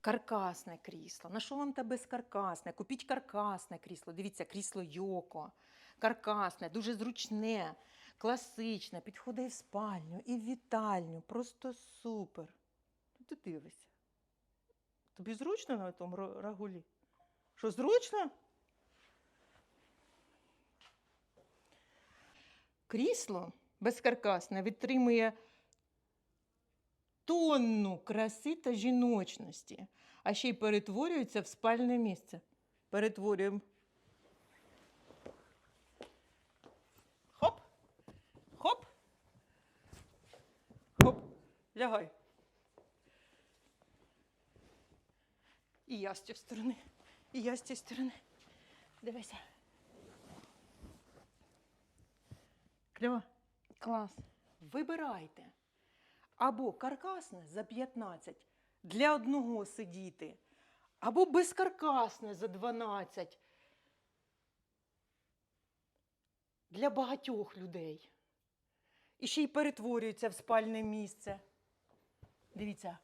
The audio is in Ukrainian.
Каркасне крісло. На що вам та безкаркасне? Купіть каркасне крісло. Дивіться, крісло Йоко. Каркасне, дуже зручне, класичне, підходить в спальню і в вітальню. Просто супер. Ну, Ти дивишся. Тобі зручно на тому рагулі? Що, зручно? Крісло безкаркасне витримує тонну краси та жіночності, а ще й перетворюється в спальне місце. Перетворюємо. Хоп. Хоп. Хоп. Лягай. І я з цієї сторони. І я з цієї сторони. Дивися. Кльово. Клас. Вибирайте. Або каркасне за 15 для одного сидіти, або безкаркасне за 12 для багатьох людей. І ще й перетворюється в спальне місце. Дивіться.